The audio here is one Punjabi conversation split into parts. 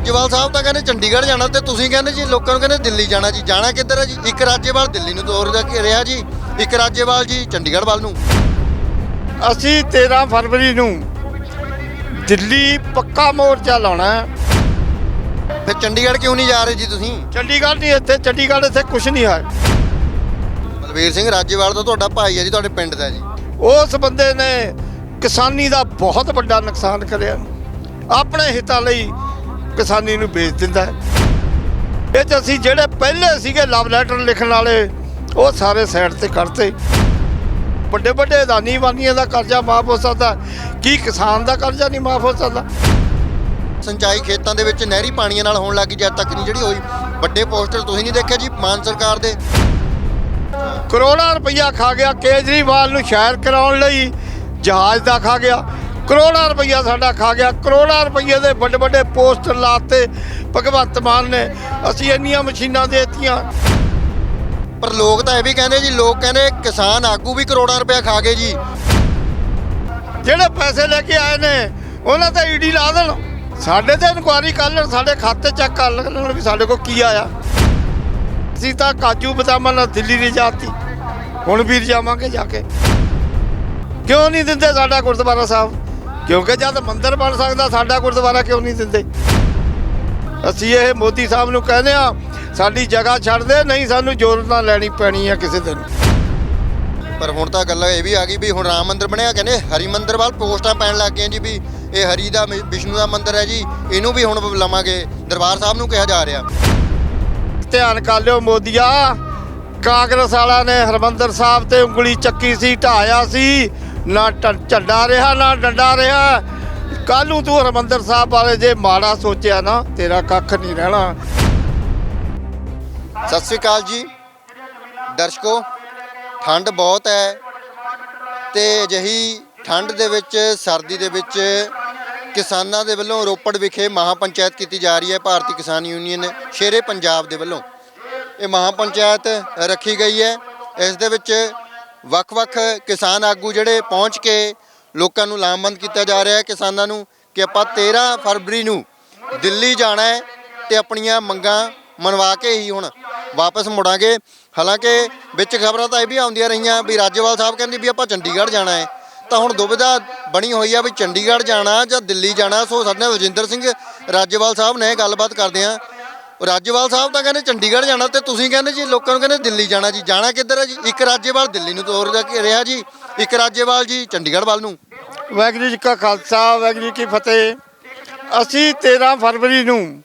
ਰਾਜੇਵਾਲ ਸਾਹਿਬ ਤਾਂ ਕਹਿੰਦੇ ਚੰਡੀਗੜ੍ਹ ਜਾਣਾ ਤੇ ਤੁਸੀਂ ਕਹਿੰਦੇ ਜੀ ਲੋਕਾਂ ਨੂੰ ਕਹਿੰਦੇ ਦਿੱਲੀ ਜਾਣਾ ਜੀ। ਜਾਣਾ ਕਿੱਧਰ ਹੈ ਜੀ? ਇੱਕ ਰਾਜੇਵਾਲ ਦਿੱਲੀ ਨੂੰ ਤੋਰ ਰਿਹਾ ਜੀ। ਇੱਕ ਰਾਜੇਵਾਲ ਜੀ ਚੰਡੀਗੜ੍ਹ ਵੱਲ ਨੂੰ। ਅਸੀਂ 13 ਫਰਵਰੀ ਨੂੰ ਦਿੱਲੀ ਪੱਕਾ ਮੋਰਚਾ ਲਾਉਣਾ। ਫਿਰ ਚੰਡੀਗੜ੍ਹ ਕਿਉਂ ਨਹੀਂ ਜਾ ਰਹੇ ਜੀ ਤੁਸੀਂ? ਚੰਡੀਗੜ੍ਹ ਨਹੀਂ ਇੱਥੇ ਚੰਡੀਗੜ੍ਹ ਇੱਥੇ ਕੁਝ ਨਹੀਂ ਹੈ। ਬਲਵੀਰ ਸਿੰਘ ਰਾਜੇਵਾਲ ਤਾਂ ਤੁਹਾਡਾ ਭਾਈ ਹੈ ਜੀ ਤੁਹਾਡੇ ਪਿੰਡ ਦਾ ਜੀ। ਉਸ ਬੰਦੇ ਨੇ ਕਿਸਾਨੀ ਦਾ ਬਹੁਤ ਵੱਡਾ ਨੁਕਸਾਨ ਕਰਿਆ। ਆਪਣੇ ਹਿੱਤਾਂ ਲਈ ਕਿਸਾਨੀ ਨੂੰ ਵੇਚ ਦਿੰਦਾ ਹੈ। ਇਹ 'ਚ ਅਸੀਂ ਜਿਹੜੇ ਪਹਿਲੇ ਸੀਗੇ ਲਵ ਲੈਟਰ ਲਿਖਣ ਵਾਲੇ ਉਹ ਸਾਰੇ ਸਾਈਡ ਤੇ ਕਰਤੇ ਵੱਡੇ ਵੱਡੇ ਅਦਾਨੀ ਵਾਨੀਆਂ ਦਾ ਕਰਜ਼ਾ ਮਾਫ ਹੋ ਸਕਦਾ ਕੀ ਕਿਸਾਨ ਦਾ ਕਰਜ਼ਾ ਨਹੀਂ ਮਾਫ ਹੋ ਸਕਦਾ? ਸਿੰਚਾਈ ਖੇਤਾਂ ਦੇ ਵਿੱਚ ਨਹਿਰੀ ਪਾਣੀਆਂ ਨਾਲ ਹੋਣ ਲੱਗੀ ਜਦ ਤੱਕ ਨਹੀਂ ਜਿਹੜੀ ਹੋਈ। ਵੱਡੇ ਪੋਸਟਰ ਤੁਸੀਂ ਨਹੀਂ ਦੇਖਿਆ ਜੀ ਮਾਨ ਸਰਕਾਰ ਦੇ। ਕਰੋੜਾਂ ਰੁਪਈਆ ਖਾ ਗਿਆ ਕੇਜਰੀਵਾਲ ਨੂੰ ਸ਼ਹਿਰ ਕਰਾਉਣ ਲਈ ਜਹਾਜ਼ ਦਾ ਖਾ ਗਿਆ। ਕਰੋੜਾਂ ਰੁਪਈਆ ਸਾਡਾ ਖਾ ਗਿਆ। ਕਰੋੜਾਂ ਰੁਪਈਏ ਦੇ ਵੱਡੇ ਵੱਡੇ ਪੋਸਟਰ ਲਾਤੇ ਭਗਵੰਤ ਮਾਨ ਨੇ। ਅਸੀਂ ਇੰਨੀਆਂ ਮਸ਼ੀਨਾਂ ਦੇਤੀਆਂ। ਪਰ ਲੋਕ ਤਾਂ ਇਹ ਵੀ ਕਹਿੰਦੇ ਜੀ ਲੋਕ ਕਹਿੰਦੇ ਕਿਸਾਨ ਆਗੂ ਵੀ ਕਰੋੜਾਂ ਰੁਪਇਆ ਖਾ ਗਏ ਜੀ। ਜਿਹੜੇ ਪੈਸੇ ਲੈ ਕੇ ਆਏ ਨੇ ਉਹਨਾਂ ਤੇ ਈਡੀ ਲਾ ਦੇਣ। ਸਾਡੇ ਤੇ ਇਨਕੁਆਰੀ ਕਰ ਲੈਣ ਸਾਡੇ ਖਾਤੇ ਚੈੱਕ ਕਰ ਲੈਣ ਵੀ ਸਾਡੇ ਕੋਲ ਕੀ ਆਇਆ। ਅਸੀਂ ਤਾਂ ਕਾਜੂ ਬਦਾਮਾਂ ਨਾਲ ਦਿੱਲੀ ਨਹੀਂ ਜਾਤੀ। ਹੁਣ ਵੀ ਜਾਵਾਂਗੇ ਜਾ ਕੇ। ਕਿਉਂ ਨਹੀਂ ਦਿੰਦੇ ਸਾਡਾ ਗੁਰਦੁਆਰਾ ਸਾਹਿਬ? ਕਿਉਂਕਿ ਜਦ ਮੰਦਿਰ ਬਣ ਸਕਦਾ ਸਾਡਾ ਗੁਰਦੁਆਰਾ ਕਿਉਂ ਨਹੀਂ ਦਿੰਦੇ? ਅਸੀਂ ਇਹ ਮੋਦੀ ਸਾਹਿਬ ਨੂੰ ਕਹਿੰਦੇ ਆ ਸਾਡੀ ਜਗ੍ਹਾ ਛੱਡ ਦੇ ਨਹੀਂ ਸਾਨੂੰ ਜ਼ੋਰ ਨਾਲ ਲੈਣੀ ਪੈਣੀ ਆ ਕਿਸੇ ਦਿਨ। ਪਰ ਹੁਣ ਤਾਂ ਗੱਲ ਇਹ ਵੀ ਆ ਗਈ ਵੀ ਹੁਣ ਰਾਮ ਮੰਦਿਰ ਬਣਿਆ ਕਹਿੰਦੇ ਹਰੀ ਮੰਦਿਰ ਵੱਲ ਪੋਸਟਾਂ ਪੈਣ ਲੱਗ ਗਈਆਂ ਜੀ ਵੀ ਇਹ ਹਰੀ ਦਾ ਵਿਸ਼ਨੂੰ ਦਾ ਮੰਦਿਰ ਹੈ ਜੀ ਇਹਨੂੰ ਵੀ ਹੁਣ ਲਵਾਂਗੇ ਦਰਬਾਰ ਸਾਹਿਬ ਨੂੰ ਕਿਹਾ ਜਾ ਰਿਹਾ। ਧਿਆਨ ਕਰ ਲਿਓ ਮੋਦੀਆ ਕਾਂਗਰਸ ਵਾਲਾ ਨੇ ਹਰਮੰਦਰ ਸਾਹਿਬ ਤੇ ਉਂਗਲੀ ਚੱਕੀ ਸੀ ਢਾਇਆ ਸੀ ਨਾ ਟ- ਝੰਡਾ ਰਿਹਾ, ਨਾ ਡੰਡਾ ਰਿਹਾ। ਕੱਲ ਨੂੰ ਤੂੰ ਹਰਮੰਦਰ ਸਾਹਿਬ ਬਾਰੇ ਜੇ ਮਾੜਾ ਸੋਚਿਆ ਨਾ, ਤੇਰਾ ਕੱਖ ਨਹੀਂ ਰਹਿਣਾ। ਸਤਿ ਸ੍ਰੀ ਅਕਾਲ ਜੀ। ਦਰਸ਼ਕੋ, ਠੰਡ ਬਹੁਤ ਹੈ ਤੇ ਅਜਿਹੀ ਠੰਡ ਦੇ ਵਿੱਚ, ਸਰਦੀ ਦੇ ਵਿੱਚ ਕਿਸਾਨਾਂ ਦੇ ਵੱਲੋਂ ਰੋਪੜ ਵਿਖੇ ਮਹਾ ਪੰਚਾਇਤ ਕੀਤੀ ਜਾ ਰਹੀ ਹੈ, ਭਾਰਤੀ ਕਿਸਾਨ ਯੂਨੀਅਨ ਸ਼ੇਰੇ ਪੰਜਾਬ ਦੇ ਵੱਲੋਂ। ਇਹ ਮਹਾ ਪੰਚਾਇਤ ਰੱਖੀ ਗਈ ਹੈ। ਇਸ ਦੇ ਵਿੱਚ ਵੱਖ-ਵੱਖ ਕਿਸਾਨ ਆਗੂ ਜਿਹੜੇ ਪਹੁੰਚ ਕੇ ਲੋਕਾਂ ਨੂੰ ਲਾਮਬੰਦ ਕੀਤਾ ਜਾ ਰਿਹਾ ਹੈ। ਕਿਸਾਨਾਂ ਨੂੰ ਕਿ ਆਪਾਂ 13 ਫਰਵਰੀ ਨੂੰ ਦਿੱਲੀ ਜਾਣਾ ਹੈ ਤੇ ਆਪਣੀਆਂ ਮੰਗਾਂ ਮਨਵਾ ਕੇ ਹੀ ਹੁਣ ਵਾਪਸ ਮੁੜਾਂਗੇ। ਹਾਲਾਂਕਿ ਵਿੱਚ ਖਬਰਾਂ ਤਾਂ ਇਹ ਵੀ ਆਉਂਦੀਆਂ ਰਹੀਆਂ ਵੀ ਰਾਜੇਵਾਲ ਸਾਹਿਬ ਕਹਿੰਦੇ ਵੀ ਆਪਾਂ ਚੰਡੀਗੜ੍ਹ ਜਾਣਾ ਹੈ। ਤਾਂ ਹੁਣ ਦੁਬਿਧਾ ਬਣੀ ਹੋਈ ਆ ਵੀ ਚੰਡੀਗੜ੍ਹ ਜਾਣਾ ਜਾਂ ਦਿੱਲੀ ਜਾਣਾ। ਸੋ ਸਾਡੇ ਨਾਲ ਰਜਿੰਦਰ ਸਿੰਘ ਰਾਜੇਵਾਲ ਸਾਹਿਬ ਨੇ ਗੱਲਬਾਤ ਕਰਦੇ ਆ ਰਾਜੇਵਾਲ ਸਾਹਿਬ ਤਾਂ ਕਹਿੰਦੇ ਚੰਡੀਗੜ੍ਹ ਜਾਣਾ ਤੇ ਤੁਸੀਂ ਕਹਿੰਦੇ ਜੀ ਲੋਕਾਂ ਨੂੰ ਕਹਿੰਦੇ ਦਿੱਲੀ ਜਾਣਾ ਜੀ। ਜਾਣਾ ਕਿੱਧਰ ਹੈ ਜੀ? ਇੱਕ ਰਾਜੇਵਾਲ ਦਿੱਲੀ ਨੂੰ ਤੋਰ ਰਿਹਾ ਜੀ। ਇੱਕ ਰਾਜੇਵਾਲ ਜੀ ਚੰਡੀਗੜ੍ਹ ਵੱਲ ਨੂੰ। ਵਾਹਿਗੁਰੂ ਜੀ ਕਾ ਖਾਲਸਾ, ਵਾਹਿਗੁਰੂ ਜੀ ਕੀ ਫਤਿਹ। ਅਸੀਂ 13 ਫਰਵਰੀ ਨੂੰ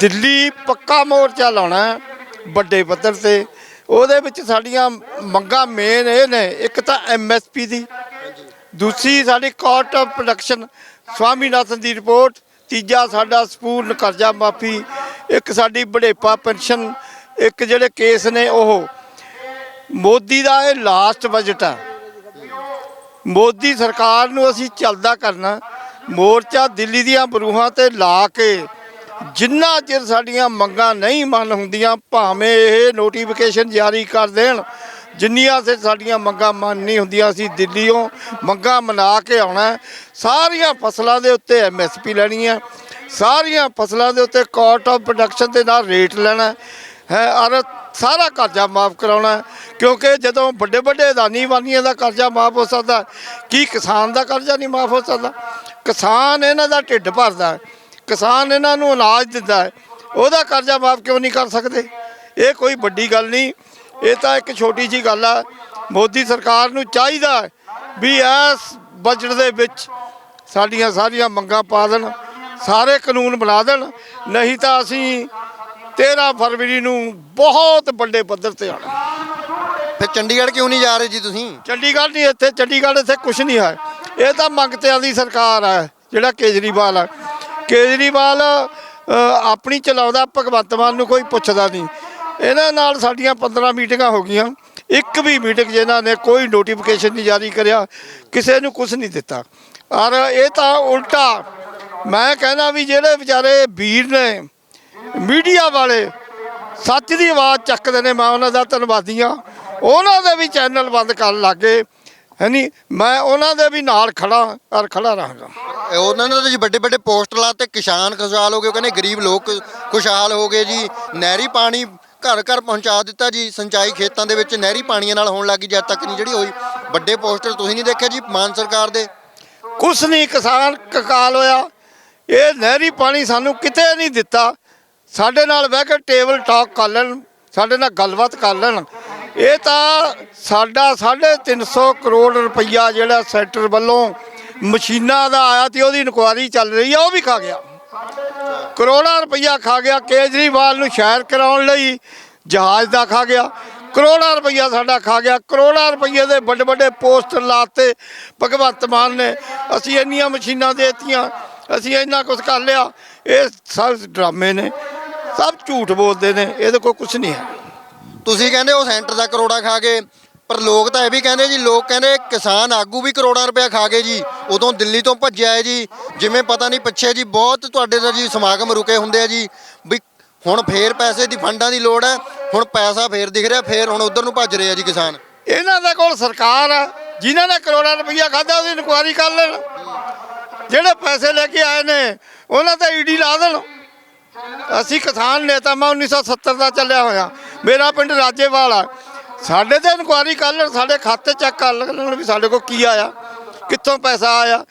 ਦਿੱਲੀ ਪੱਕਾ ਮੋਰਚਾ ਲਾਉਣਾ ਵੱਡੇ ਪੱਧਰ ਤੇ। ਉਹਦੇ ਵਿੱਚ ਸਾਡੀਆਂ ਮੰਗਾਂ ਮੇਨ ਇਹ ਨੇ, ਇੱਕ ਤਾਂ ਐਮਐਸਪੀ ਦੀ, ਦੂਸਰੀ ਸਾਡੀ ਕੋਰਟ ਆਫ ਪ੍ਰੋਡਕਸ਼ਨ ਸਵਾਮੀਨਾਥਨ ਦੀ ਰਿਪੋਰਟ ਤੀਜਾ ਸਾਡਾ ਸਪੂਰਨ ਕਰਜ਼ਾ ਮਾਫੀ ਇੱਕ ਸਾਡੀ ਬੜੇਪਾ ਪੈਨਸ਼ਨ, ਇੱਕ ਜਿਹੜੇ ਕੇਸ ਨੇ ਉਹ। ਮੋਦੀ ਦਾ ਇਹ ਲਾਸਟ ਬਜਟ ਆ। ਮੋਦੀ ਸਰਕਾਰ ਨੂੰ ਅਸੀਂ ਚੱਲਦਾ ਕਰਨਾ। ਮੋਰਚਾ ਦਿੱਲੀ ਦੀਆਂ ਬਰੂਹਾਂ ਤੇ ਲਾ ਕੇ ਜਿੰਨਾ ਚਿਰ ਸਾਡੀਆਂ ਮੰਗਾਂ ਨਹੀਂ ਮੰਨ ਹੁੰਦੀਆਂ, ਭਾਵੇਂ ਇਹ ਨੋਟੀਫਿਕੇਸ਼ਨ ਜਾਰੀ ਕਰ ਦੇਣ ਜਿੰਨੀਆਂ ਸੇ ਸਾਡੀਆਂ ਮੰਗਾਂ ਮੰਨਣੀ ਹੁੰਦੀਆਂ ਅਸੀਂ ਦਿੱਲੀੋਂ ਮੰਗਾਂ ਮਨਾ ਕੇ ਆਉਣਾ ਸਾਰੀਆਂ ਫਸਲਾਂ ਦੇ ਉੱਤੇ ਐਮਐਸਪੀ ਲੈਣੀ ਹੈ। ਸਾਰੀਆਂ ਫਸਲਾਂ ਦੇ ਉੱਤੇ ਕੋਰਟ ਆਫ ਪ੍ਰੋਡਕਸ਼ਨ ਦੇ ਨਾਲ ਰੇਟ ਲੈਣਾ ਹੈ। ਔਰ ਸਾਰਾ ਕਰਜ਼ਾ ਮਾਫ ਕਰਾਉਣਾ ਕਿਉਂਕਿ ਜਦੋਂ ਵੱਡੇ ਵੱਡੇ ਅਦਾਨੀ ਵਾਨੀਆਂ ਦਾ ਕਰਜ਼ਾ ਮਾਫ ਹੋ ਸਕਦਾ ਕੀ ਕਿਸਾਨ ਦਾ ਕਰਜ਼ਾ ਨਹੀਂ ਮਾਫ ਹੋ ਸਕਦਾ? ਕਿਸਾਨ ਇਹਨਾਂ ਦਾ ਢਿੱਡ ਭਰਦਾ ਕਿਸਾਨ ਇਹਨਾਂ ਨੂੰ ਅਨਾਜ ਦਿੰਦਾ ਉਹਦਾ ਕਰਜ਼ਾ ਮਾਫ ਕਿਉਂ ਨਹੀਂ ਕਰ ਸਕਦੇ? ਇਹ ਕੋਈ ਵੱਡੀ ਗੱਲ ਨਹੀਂ। ਇਹ ਤਾਂ ਇੱਕ ਛੋਟੀ ਜੀ ਗੱਲ ਆ। ਮੋਦੀ ਸਰਕਾਰ ਨੂੰ ਚਾਹੀਦਾ ਵੀ ਇਸ ਬਜਟ ਦੇ ਵਿੱਚ ਸਾਡੀਆਂ ਸਾਰੀਆਂ ਮੰਗਾਂ ਪਾ ਦੇਣ ਸਾਰੇ ਕਾਨੂੰਨ ਬਣਾ ਦੇਣ ਨਹੀਂ ਤਾਂ ਅਸੀਂ 13 ਫਰਵਰੀ ਨੂੰ ਬਹੁਤ ਵੱਡੇ ਪੱਧਰ ਤੇ ਆਣਾ ਫਿਰ ਚੰਡੀਗੜ੍ਹ ਕਿਉਂ ਨਹੀਂ ਜਾ ਰਹੇ ਜੀ ਤੁਸੀਂ? ਚੰਡੀਗੜ੍ਹ ਨਹੀਂ ਇੱਥੇ ਚੰਡੀਗੜ੍ਹ ਇੱਥੇ ਕੁਝ ਨਹੀਂ ਹੈ। ਇਹ ਤਾਂ ਮੰਗਤਿਆਂ ਦੀ ਸਰਕਾਰ ਹੈ ਜਿਹੜਾ ਕੇਜਰੀਵਾਲ ਹੈ। ਕੇਜਰੀਵਾਲ ਆਪਣੀ ਚਲਾਉਂਦਾ ਭਗਵੰਤ ਮਾਨ ਨੂੰ ਕੋਈ ਪੁੱਛਦਾ ਨਹੀਂ। ਇਹਨਾਂ ਨਾਲ ਸਾਡੀਆਂ 15 ਮੀਟਿੰਗਾਂ ਹੋ ਗਈਆਂ। ਇੱਕ ਵੀ ਮੀਟਿੰਗ ਜਿਨ੍ਹਾਂ ਨੇ ਕੋਈ ਨੋਟੀਫਿਕੇਸ਼ਨ ਨਹੀਂ ਜਾਰੀ ਕਰਿਆ, ਕਿਸੇ ਨੂੰ ਕੁਝ ਨਹੀਂ ਦਿੱਤਾ। ਔਰ ਇਹ ਤਾਂ ਉਲਟਾ ਮੈਂ ਕਹਿੰਦਾ ਵੀ ਜਿਹੜੇ ਵਿਚਾਰੇ ਵੀਰ ਨੇ, ਮੀਡੀਆ ਵਾਲੇ ਸੱਚ ਦੀ ਆਵਾਜ਼ ਚੱਕਦੇ ਨੇ, ਮੈਂ ਉਹਨਾਂ ਦਾ ਧੰਨਵਾਦੀ ਹਾਂ। ਉਹਨਾਂ ਦੇ ਵੀ ਚੈਨਲ ਬੰਦ ਕਰਨ ਲੱਗੇ ਹੈ ਨਹੀਂ ਮੈਂ ਉਹਨਾਂ ਦੇ ਵੀ ਨਾਲ ਖੜਾ ਔਰ ਖੜਾ ਰਹਾਂਗਾ। ਉਹਨਾਂ ਨੇ ਤਾਂ ਜੀ ਵੱਡੇ ਵੱਡੇ ਪੋਸਟਰ ਲਾਤੇ, ਕਿਸਾਨ ਖੁਸ਼ਹਾਲ ਹੋ ਗਏ, ਉਹ ਕਹਿੰਦੇ ਗਰੀਬ ਲੋਕ ਖੁਸ਼ਹਾਲ ਹੋ ਗਏ ਜੀ, ਨਹਿਰੀ ਪਾਣੀ ਘਰ ਘਰ ਪਹੁੰਚਾ ਦਿੱਤਾ ਜੀ। ਸਿੰਚਾਈ ਖੇਤਾਂ ਦੇ ਵਿੱਚ ਨਹਿਰੀ ਪਾਣੀਆਂ ਨਾਲ ਹੋਣ ਲੱਗੀ ਜਦ ਤੱਕ ਨਹੀਂ ਜਿਹੜੀ ਹੋਈ। ਵੱਡੇ ਪੋਸਟਰ ਤੁਸੀਂ ਨਹੀਂ ਦੇਖਿਆ ਜੀ ਮਾਨ ਸਰਕਾਰ ਦੇ। ਕੁਛ ਨਹੀਂ ਕਿਸਾਨ ਕਕਾਲ ਹੋਇਆ। ਇਹ ਨਹਿਰੀ ਪਾਣੀ ਸਾਨੂੰ ਕਿਤੇ ਨਹੀਂ ਦਿੱਤਾ। ਸਾਡੇ ਨਾਲ ਬਹਿ ਕੇ ਟੇਬਲ ਟਾਕ ਕਰ ਲੈਣ, ਸਾਡੇ ਨਾਲ ਗੱਲਬਾਤ ਕਰ ਲੈਣ। ਇਹ ਤਾਂ ਸਾਡਾ 350 ਕਰੋੜ ਰੁਪਈਆ ਜਿਹੜਾ ਸੈਂਟਰ ਵੱਲੋਂ ਮਸ਼ੀਨਾਂ ਦਾ ਆਇਆ ਤੇ ਉਹਦੀ ਇਨਕੁਆਰੀ ਚੱਲ ਰਹੀ ਆ, ਉਹ ਵੀ ਖਾ ਗਿਆ। ਕਰੋੜਾਂ ਰੁਪਈਆ ਖਾ ਗਿਆ, ਕੇਜਰੀਵਾਲ ਨੂੰ ਸ਼ਹਿਰ ਕਰਾਉਣ ਲਈ ਜਹਾਜ਼ ਦਾ ਖਾ ਗਿਆ, ਕਰੋੜਾਂ ਰੁਪਈਆ ਸਾਡਾ ਖਾ ਗਿਆ, ਕਰੋੜਾਂ ਰੁਪਈਏ ਦੇ ਵੱਡੇ ਵੱਡੇ ਪੋਸਟਰ ਲਾਤੇ ਭਗਵੰਤ ਮਾਨ ਨੇ। ਅਸੀਂ ਇੰਨੀਆਂ ਮਸ਼ੀਨਾਂ ਦੇਤੀਆਂ, ਅਸੀਂ ਇੰਨਾ ਕੁਝ ਕਰ ਲਿਆ, ਇਹ ਸਭ ਡਰਾਮੇ ਨੇ, ਸਭ ਝੂਠ ਬੋਲਦੇ ਨੇ, ਇਹਦੇ ਕੋਲ ਕੁਝ ਨਹੀਂ ਹੈ। ਤੁਸੀਂ ਕਹਿੰਦੇ ਉਹ ਸੈਂਟਰ ਦਾ ਕਰੋੜਾ ਖਾ ਗਏ ਪਰ ਲੋਕ ਤਾਂ ਇਹ ਵੀ ਕਹਿੰਦੇ ਜੀ, ਲੋਕ ਕਹਿੰਦੇ ਕਿਸਾਨ ਆਗੂ ਵੀ ਕਰੋੜਾਂ ਰੁਪਇਆ ਖਾ ਗਏ ਜੀ, ਉਦੋਂ ਦਿੱਲੀ ਤੋਂ ਭੱਜਿਆ ਹੈ ਜੀ, ਜਿਵੇਂ ਪਤਾ ਨਹੀਂ ਪਿੱਛੇ ਜੀ ਬਹੁਤ ਤੁਹਾਡੇ ਦਾ ਜੀ ਸਮਾਗਮ ਰੁਕੇ ਹੁੰਦੇ ਆ ਜੀ, ਵੀ ਹੁਣ ਫੇਰ ਪੈਸੇ ਦੀ ਫੰਡਾਂ ਦੀ ਲੋੜ ਹੈ, ਹੁਣ ਪੈਸਾ ਫੇਰ ਦਿਖ ਰਿਹਾ, ਫੇਰ ਹੁਣ ਉਧਰ ਨੂੰ ਭੱਜ ਰਹੇ ਆ ਜੀ ਕਿਸਾਨ। ਇਹਨਾਂ ਦੇ ਕੋਲ ਸਰਕਾਰ ਆ, ਜਿਨ੍ਹਾਂ ਨੇ ਕਰੋੜਾਂ ਰੁਪਈਆ ਖਾਦਾ ਉਹਦੀ ਇਨਕੁਆਰੀ ਕਰ ਲੈਣ। ਜਿਹੜੇ ਪੈਸੇ ਲੈ ਕੇ ਆਏ ਨੇ, ਉਹਨਾਂ ਤੇ ਈਡੀ ਲਾ ਦੇਣ। ਅਸੀਂ ਕਿਸਾਨ ਨੇਤਾ, ਮੈਂ 1970 ਦਾ ਚੱਲਿਆ ਹੋਇਆ। ਮੇਰਾ ਪਿੰਡ ਰਾਜੇਵਾਲ ਆ। ਸਾਡੇ ਤੇ ਇਨਕੁਆਰੀ ਕਰ ਲੈਣ, ਸਾਡੇ ਖਾਤੇ ਚੈੱਕ ਕਰ ਲੈਣ ਵੀ ਸਾਡੇ ਕੋਲ ਕੀ ਆਇਆ, ਕਿੱਥੋਂ ਪੈਸਾ ਆਇਆ।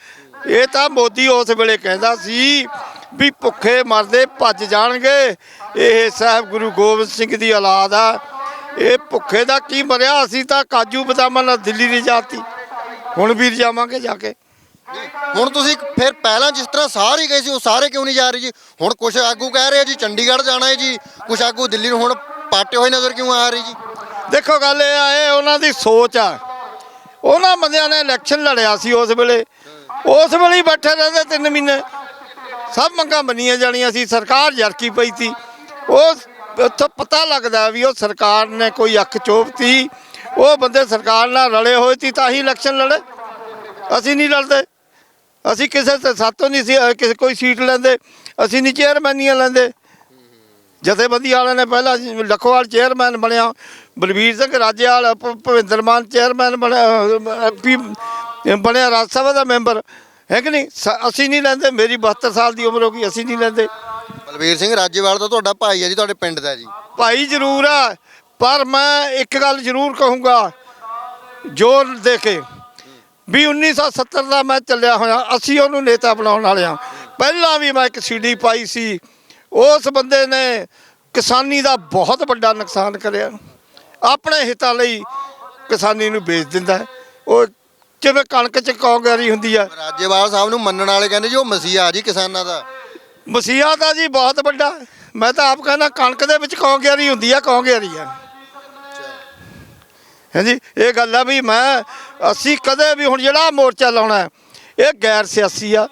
ਇਹ ਤਾਂ ਮੋਦੀ ਉਸ ਵੇਲੇ ਕਹਿੰਦਾ ਸੀ ਵੀ ਭੁੱਖੇ ਮਰਦੇ ਭੱਜ ਜਾਣਗੇ। ਇਹ ਸਾਹਿਬ ਗੁਰੂ ਗੋਬਿੰਦ ਸਿੰਘ ਦੀ ਔਲਾਦ ਆ। ਇਹ ਭੁੱਖੇ ਦਾ ਕੀ ਮਰਿਆ, ਅਸੀਂ ਤਾਂ ਕਾਜੂ ਬਦਾਮਾਂ ਨਾਲ ਦਿੱਲੀ ਨਹੀਂ ਜਾਤੀ। ਹੁਣ ਵੀ ਜਾਵਾਂਗੇ ਜਾ ਕੇ। ਹੁਣ ਤੁਸੀਂ ਫਿਰ ਪਹਿਲਾਂ ਜਿਸ ਤਰ੍ਹਾਂ ਸਾਰੇ ਗਏ ਸੀ, ਉਹ ਸਾਰੇ ਕਿਉਂ ਨਹੀਂ ਜਾ ਰਹੇ ਜੀ? ਹੁਣ ਕੁਝ ਆਗੂ ਕਹਿ ਰਹੇ ਜੀ, ਚੰਡੀਗੜ੍ਹ ਜਾਣਾ ਹੈ ਜੀ ਕੁਝ ਆਗੂ ਦਿੱਲੀ ਨੂੰ ਹੁਣ ਪਾਟੇ ਹੋਏ ਨਜ਼ਰ ਕਿਉਂ ਆ ਰਹੀ ਜੀ? ਦੇਖੋ ਗੱਲ ਇਹ ਆ, ਇਹ ਉਹਨਾਂ ਦੀ ਸੋਚ ਆ। ਉਹਨਾਂ ਬੰਦਿਆਂ ਨੇ ਇਲੈਕਸ਼ਨ ਲੜਿਆ ਸੀ ਉਸ ਵੇਲੇ। ਉਸ ਵੇਲੇ ਹੀ ਬੈਠੇ ਰਹਿੰਦੇ ਤਿੰਨ ਮਹੀਨੇ। ਸਭ ਮੰਗਾਂ ਮੰਨੀਆਂ ਜਾਣੀਆਂ ਸੀ, ਸਰਕਾਰ ਜਰਕੀ ਪਈ ਸੀ। ਉਹ ਉੱਥੋਂ ਪਤਾ ਲੱਗਦਾ ਵੀ ਉਹ ਸਰਕਾਰ ਨੇ ਕੋਈ ਅੱਖ ਚੋਪਤੀ। ਉਹ ਬੰਦੇ ਸਰਕਾਰ ਨਾਲ ਰਲੇ ਹੋਏ ਸੀ, ਤਾਂ ਹੀ ਇਲੈਕਸ਼ਨ ਲੜੇ। ਅਸੀਂ ਨਹੀਂ ਲੜਦੇ। ਅਸੀਂ ਕਿਸੇ ਤੇ ਸਾਤੋਂ ਨਹੀਂ ਸੀ ਕਿਸੇ ਕੋਈ ਸੀਟ ਲੈਂਦੇ। ਅਸੀਂ ਨਹੀਂ ਚੇਅਰਮੈਨੀਆਂ ਲੈਂਦੇ। ਜਥੇਬੰਦੀ ਵਾਲਿਆਂ ਨੇ ਪਹਿਲਾਂ ਲਖੋਵਾਲ ਚੇਅਰਮੈਨ ਬਣਿਆ ਬਲਵੀਰ ਸਿੰਘ ਰਾਜੇਵਾਲ ਭਵਿੰਦਰ ਮਾਨ ਚੇਅਰਮੈਨ ਬਣਿਆ ਐਮਪੀ ਬਣਿਆ ਰਾਜ ਸਭਾ ਦਾ ਮੈਂਬਰ ਹੈ ਕਿ ਨਹੀਂ? ਅਸੀਂ ਨਹੀਂ ਲੈਂਦੇ ਮੇਰੀ 72 ਸਾਲ ਦੀ ਉਮਰ ਹੋ ਗਈ ਅਸੀਂ ਨਹੀਂ ਲੈਂਦੇ। ਬਲਵੀਰ ਸਿੰਘ ਰਾਜੇਵਾਲ ਤਾਂ ਤੁਹਾਡਾ ਭਾਈ ਹੈ ਜੀ ਤੁਹਾਡੇ ਪਿੰਡ ਦਾ ਜੀ। ਭਾਈ ਜ਼ਰੂਰ ਆ ਪਰ ਮੈਂ ਇੱਕ ਗੱਲ ਜ਼ਰੂਰ ਕਹੂੰਗਾ ਜ਼ੋਰ ਦੇ ਕੇ ਵੀ 1970 ਦਾ ਮੈਂ ਚੱਲਿਆ ਹੋਇਆ ਅਸੀਂ ਉਹਨੂੰ ਨੇਤਾ ਬਣਾਉਣ ਵਾਲੇ ਹਾਂ। ਪਹਿਲਾਂ ਵੀ ਮੈਂ ਇੱਕ ਸੀਡੀ ਪਾਈ ਸੀ ਉਸ ਬੰਦੇ ਨੇ ਕਿਸਾਨੀ ਦਾ ਬਹੁਤ ਵੱਡਾ ਨੁਕਸਾਨ ਕਰਿਆ। ਆਪਣੇ ਹਿੱਤਾਂ ਲਈ ਕਿਸਾਨੀ ਨੂੰ ਵੇਚ ਦਿੰਦਾ ਹੈ। ਉਹ ਜਿਵੇਂ ਕਣਕ ਚ ਕੌਂਗਰੀ ਹੁੰਦੀ ਆ। ਰਾਜੇਵਾਲ ਸਾਹਿਬ ਨੂੰ ਮੰਨਣ ਵਾਲੇ ਕਹਿੰਦੇ ਜੀ ਉਹ ਮਸੀਹਾ ਜੀ ਕਿਸਾਨਾਂ ਦਾ। ਮਸੀਹਾ ਦਾ ਜੀ ਬਹੁਤ ਵੱਡਾ। ਹੈ। ਮੈਂ ਤਾਂ ਆਪ ਕਹਿੰਦਾ ਕਣਕ ਦੇ ਵਿੱਚ ਕੌਂਗਰੀ ਹੁੰਦੀ ਆ ਕੌਂਗਰੀ ਆ। ਹਾਂਜੀ ਇਹ ਗੱਲ ਆ ਵੀ ਮੈਂ ਅਸੀਂ ਕਦੇ ਵੀ ਹੁਣ ਜਿਹੜਾ ਮੋਰਚਾ ਲਾਉਣਾ ਹੈ, ਇਹ ਗੈਰ ਸਿਆਸੀ ਆ।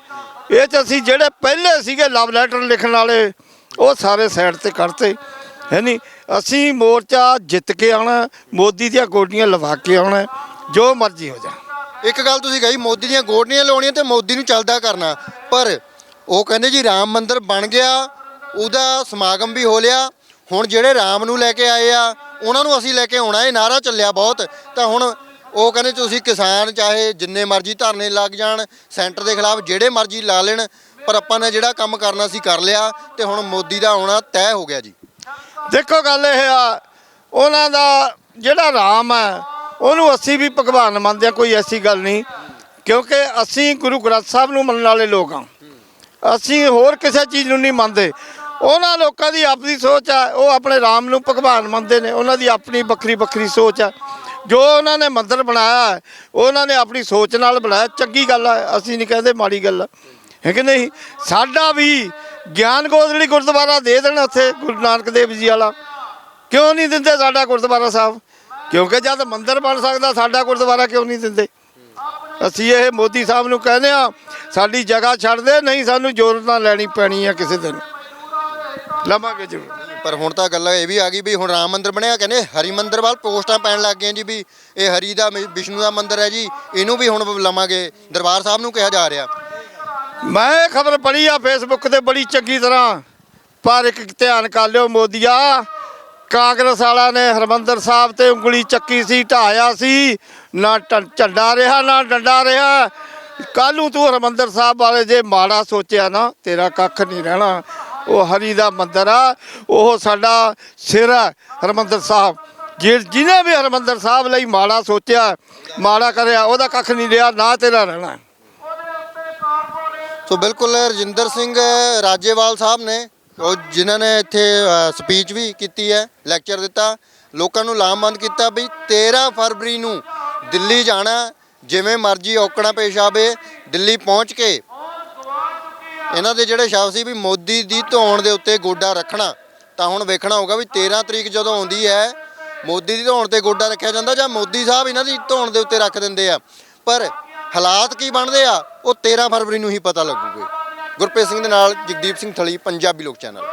ਇਹ ਚ ਅਸੀਂ ਜਿਹੜੇ ਪਹਿਲੇ ਸੀਗੇ ਲਵ ਲੈਟਰ ਲਿਖਣ ਵਾਲੇ ਉਹ ਸਾਰੇ ਸਾਈਡ ਤੇ ਕਰਤੇ, ਹੈ ਨਹੀਂ ਅਸੀਂ ਮੋਰਚਾ ਜਿੱਤ ਕੇ ਆਉਣਾ, ਮੋਦੀ ਦੀਆਂ ਗੋਡੀਆਂ ਲਵਾ ਕੇ ਆਉਣਾ, ਜੋ ਮਰਜ਼ੀ ਹੋ ਜਾ ਇੱਕ ਗੱਲ ਤੁਸੀਂ ਕਹੀ, ਮੋਦੀ ਦੀਆਂ ਗੋਡੀਆਂ ਲਾਉਣੀਆਂ ਤੇ ਮੋਦੀ ਨੂੰ ਚੱਲਦਾ ਕਰਨਾ। ਪਰ ਉਹ ਕਹਿੰਦੇ ਜੀ ਰਾਮ ਮੰਦਿਰ ਬਣ ਗਿਆ, ਉਹਦਾ ਸਮਾਗਮ ਵੀ ਹੋ ਲਿਆ। ਹੁਣ ਜਿਹੜੇ ਰਾਮ ਨੂੰ ਲੈ ਕੇ ਆਏ ਆ, ਉਹਨਾਂ ਨੂੰ ਅਸੀਂ ਲੈ ਕੇ ਆਉਣਾ, ਇਹ ਨਾਰਾ ਚੱਲਿਆ ਬਹੁਤ। ਤਾਂ ਹੁਣ ਉਹ ਕਹਿੰਦੇ ਤੁਸੀਂ ਕਿਸਾਨ ਚਾਹੇ ਜਿੰਨੇ ਮਰਜ਼ੀ ਧਰਨੇ ਲੱਗ ਜਾਣ, ਸੈਂਟਰ ਦੇ ਖਿਲਾਫ ਜਿਹੜੇ ਮਰਜ਼ੀ ਲਾ ਲੈਣ ਪਰ ਆਪਾਂ ਨੇ ਜਿਹੜਾ ਕੰਮ ਕਰਨਾ ਸੀ ਕਰ ਲਿਆ ਤੇ ਹੁਣ ਮੋਦੀ ਦਾ ਆਉਣਾ ਤੈਅ ਹੋ ਗਿਆ ਜੀ। ਦੇਖੋ ਗੱਲ ਇਹ ਆ, ਉਹਨਾਂ ਦਾ ਜਿਹੜਾ ਰਾਮ ਹੈ ਉਹਨੂੰ ਅਸੀਂ ਵੀ ਭਗਵਾਨ ਮੰਨਦੇ ਆ ਕੋਈ ਐਸੀ ਗੱਲ ਨਹੀਂ। ਕਿਉਂਕਿ ਅਸੀਂ ਗੁਰੂ ਗ੍ਰੰਥ ਸਾਹਿਬ ਨੂੰ ਮੰਨਣ ਵਾਲੇ ਲੋਕ ਹਾਂ। ਅਸੀਂ ਹੋਰ ਕਿਸੇ ਚੀਜ਼ ਨੂੰ ਨਹੀਂ ਮੰਨਦੇ। ਉਹਨਾਂ ਲੋਕਾਂ ਦੀ ਆਪਣੀ ਸੋਚ ਆ, ਉਹ ਆਪਣੇ ਰਾਮ ਨੂੰ ਭਗਵਾਨ ਮੰਨਦੇ ਨੇ। ਉਹਨਾਂ ਦੀ ਆਪਣੀ ਵੱਖਰੀ ਵੱਖਰੀ ਸੋਚ ਆ। ਜੋ ਉਹਨਾਂ ਨੇ ਮੰਦਰ ਬਣਾਇਆ, ਉਹਨਾਂ ਨੇ ਆਪਣੀ ਸੋਚ ਨਾਲ ਬਣਾਇਆ। ਚੰਗੀ ਗੱਲ ਆ, ਅਸੀਂ ਨਹੀਂ ਕਹਿੰਦੇ ਮਾੜੀ ਗੱਲ ਆ। ਹੈ ਕਿ ਨਹੀਂ? ਸਾਡਾ ਵੀ ਗਿਆਨ ਗੋਦੜੀ ਗੁਰਦੁਆਰਾ ਦੇ ਦੇਣ ਉੱਥੇ ਗੁਰੂ ਨਾਨਕ ਦੇਵ ਜੀ ਵਾਲਾ। ਕਿਉਂ ਨਹੀਂ ਦਿੰਦੇ ਸਾਡਾ ਗੁਰਦੁਆਰਾ ਸਾਹਿਬ? ਕਿਉਂਕਿ ਜਦ ਮੰਦਿਰ ਬਣ ਸਕਦਾ, ਸਾਡਾ ਗੁਰਦੁਆਰਾ ਕਿਉਂ ਨਹੀਂ ਦਿੰਦੇ? ਅਸੀਂ ਇਹ ਮੋਦੀ ਸਾਹਿਬ ਨੂੰ ਕਹਿੰਦੇ ਆ ਸਾਡੀ ਜਗ੍ਹਾ ਛੱਡ ਦੇ, ਨਹੀਂ ਸਾਨੂੰ ਜ਼ੋਰ ਲੈਣੀ ਪੈਣੀ ਆ ਕਿਸੇ ਦਿਨ। ਲਵਾਂਗੇ ਜ਼ਰੂਰ। ਪਰ ਹੁਣ ਤਾਂ ਗੱਲ ਇਹ ਵੀ ਆ ਗਈ ਵੀ ਹੁਣ ਰਾਮ ਮੰਦਿਰ ਬਣਿਆ, ਕਹਿੰਦੇ ਹਰੀ ਮੰਦਿਰ ਵੱਲ ਪੋਸਟਾਂ ਪੈਣ ਲੱਗ ਗਈਆਂ ਜੀ ਵੀ ਇਹ ਹਰੀ ਦਾ, ਵਿਸ਼ਨੂੰ ਦਾ ਮੰਦਿਰ ਹੈ ਜੀ, ਇਹਨੂੰ ਵੀ ਹੁਣ ਲਵਾਂਗੇ। ਦਰਬਾਰ ਸਾਹਿਬ ਨੂੰ ਕਿਹਾ ਜਾ ਰਿਹਾ। ਮੈਂ ਇਹ ਖਬਰ ਪੜ੍ਹੀ ਆ ਫੇਸਬੁੱਕ ਤੇ ਬੜੀ ਚੰਗੀ ਤਰ੍ਹਾਂ। ਪਰ ਇੱਕ ਧਿਆਨ ਕਰ ਲਿਓ ਮੋਦੀਆ, ਕਾਂਗਰਸ ਵਾਲਾ ਨੇ ਹਰਮੰਦਰ ਸਾਹਿਬ ਤੇ ਉਂਗਲੀ ਚੱਕੀ ਸੀ ਢਾਇਆ ਸੀ। ਨਾ ਟ- ਝੰਡਾ ਰਿਹਾ, ਨਾ ਡੰਡਾ ਰਿਹਾ। ਕੱਲ ਨੂੰ ਤੂੰ ਹਰਮੰਦਰ ਸਾਹਿਬ ਬਾਰੇ ਜੇ ਮਾੜਾ ਸੋਚਿਆ ਨਾ, ਤੇਰਾ ਕੱਖ ਨਹੀਂ ਰਹਿਣਾ। ਉਹ ਹਰੀ ਦਾ ਮੰਦਰ ਆ, ਉਹ ਸਾਡਾ ਸਿਰ ਹੈ ਹਰਮੰਦਰ ਸਾਹਿਬ। ਜੇ ਜਿਹਨੇ ਵੀ ਹਰਮੰਦਰ ਸਾਹਿਬ ਲਈ ਮਾੜਾ ਸੋਚਿਆ, ਮਾੜਾ ਕਰਿਆ, ਉਹਦਾ ਕੱਖ ਨਹੀਂ ਰਿਹਾ, ਨਾ ਤੇਰਾ ਰਹਿਣਾ। ਸੋ ਬਿਲਕੁਲ ਰਜਿੰਦਰ ਸਿੰਘ ਰਾਜੇਵਾਲ ਸਾਹਿਬ ਨੇ, ਉਹ ਜਿਨ੍ਹਾਂ ਨੇ ਇੱਥੇ ਸਪੀਚ ਵੀ ਕੀਤੀ ਹੈ ਲੈਕਚਰ ਦਿੱਤਾ, ਲੋਕਾਂ ਨੂੰ ਲਾਮਬੰਦ ਕੀਤਾ ਵੀ 13 ਫਰਵਰੀ ਨੂੰ ਦਿੱਲੀ ਜਾਣਾ, ਜਿਵੇਂ ਮਰਜ਼ੀ ਔਕੜਾਂ ਪੇਸ਼ ਆਵੇ, ਦਿੱਲੀ ਪਹੁੰਚ ਕੇ ਇਹਨਾਂ ਦੇ ਜਿਹੜੇ ਸ਼ਬਦ ਸੀ ਵੀ ਮੋਦੀ ਦੀ ਧੌਣ ਦੇ ਉੱਤੇ ਗੋਡਾ ਰੱਖਣਾ, ਤਾਂ ਹੁਣ ਵੇਖਣਾ ਹੋਊਗਾ ਵੀ 13 ਤਰੀਕ ਜਦੋਂ ਆਉਂਦੀ ਹੈ, ਮੋਦੀ ਦੀ ਧੌਣ ਤੇ ਗੋਡਾ ਰੱਖਿਆ ਜਾਂਦਾ ਜਾਂ ਮੋਦੀ ਸਾਹਿਬ ਇਹਨਾਂ ਦੀ ਧੌਣ ਦੇ ਉੱਤੇ ਰੱਖ ਦਿੰਦੇ ਆ। ਪਰ ਹਾਲਾਤ ਕੀ ਬਣਦੇ ਆ, ਉਹ 13 ਫਰਵਰੀ ਨੂੰ ਹੀ ਪਤਾ ਲੱਗੂਗੇ। ਗੁਰਪ੍ਰੀਤ ਸਿੰਘ ਦੇ ਨਾਲ ਜਗਦੀਪ ਸਿੰਘ ਥਲੀ, ਪੰਜਾਬੀ ਲੋਕ ਚੈਨਲ।